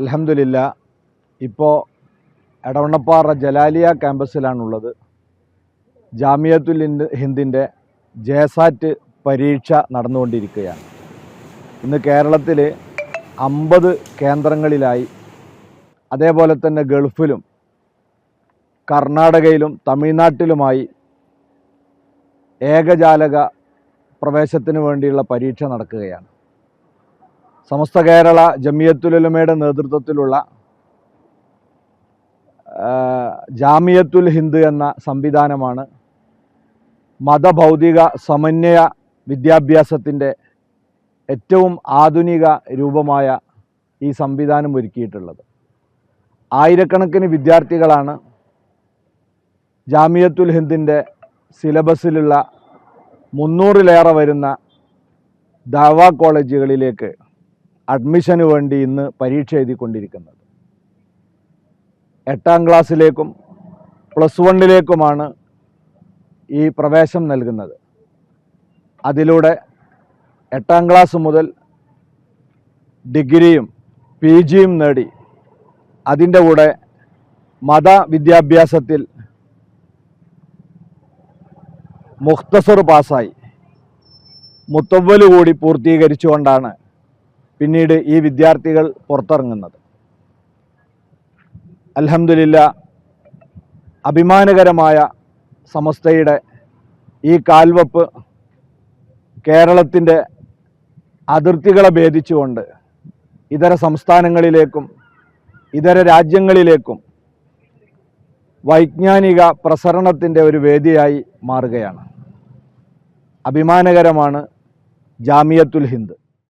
അലഹമില്ല ഇപ്പോൾ എടവണ്ണപ്പാറ ജലാലിയ ക്യാമ്പസിലാണുള്ളത്. ജാമിയത്തുൽ ഹിന്ദ് ഹിന്ദിന്റെ ജേസാറ്റ് പരീക്ഷ നടന്നുകൊണ്ടിരിക്കുകയാണ്. ഇന്ന് കേരളത്തിൽ അമ്പത് കേന്ദ്രങ്ങളിലായി അതേപോലെ തന്നെ ഗൾഫിലും കർണാടകയിലും തമിഴ്നാട്ടിലുമായി ഏകജാലക പ്രവേശത്തിന് വേണ്ടിയുള്ള പരീക്ഷ നടക്കുകയാണ്. സമസ്ത കേരള ജമിയത്തുലുലമയുടെ നേതൃത്വത്തിലുള്ള ജാമിയത്തുൽ ഹിന്ദ് എന്ന സംവിധാനമാണ് മതഭൗതിക സമന്വയ വിദ്യാഭ്യാസത്തിന്റെ ഏറ്റവും ആധുനിക രൂപമായ ഈ സംവിധാനം ഒരുക്കിയിട്ടുള്ളത്. ആയിരക്കണക്കിന് വിദ്യാർത്ഥികളാണ് ജാമിയത്തുൽ ഹിന്ദിന്റെ സിലബസിലുള്ള മുന്നൂറിലേറെ വരുന്ന ദാവ കോളേജുകളിലേക്ക് അഡ്മിഷന് വേണ്ടി ഇന്ന് പരീക്ഷ എഴുതിക്കൊണ്ടിരിക്കുന്നത്. എട്ടാം ക്ലാസ്സിലേക്കും പ്ലസ് വണ്ണിലേക്കുമാണ് ഈ പ്രവേശം നൽകുന്നത്. അതിലൂടെ എട്ടാം ക്ലാസ് മുതൽ ഡിഗ്രിയും പി ജിയും നേടി അതിന്റെ കൂടെ മത വിദ്യാഭ്യാസത്തിൽ മുഖ്തസർ പാസ്സായി. മുത്തവ്വൽ കൂടി പൂർത്തീകരിച്ചുകൊണ്ടാണ് പിന്നീട് ഈ വിദ്യാർത്ഥികൾ പുറത്തിറങ്ങുന്നത്. അലഹമില്ല അഭിമാനകരമായ സമസ്തയുടെ ഈ കാൽവപ്പ് കേരളത്തിന്റെ അതിർത്തികളെ ഭേദിച്ചുകൊണ്ട് ഇതര സംസ്ഥാനങ്ങളിലേക്കും ഇതര രാജ്യങ്ങളിലേക്കും വൈജ്ഞാനിക പ്രസരണത്തിന്റെ ഒരു വേദിയായി മാറുകയാണ്. അഭിമാനകരമാണ് ജാമിയത്തുൽ ഹിന്ദ്.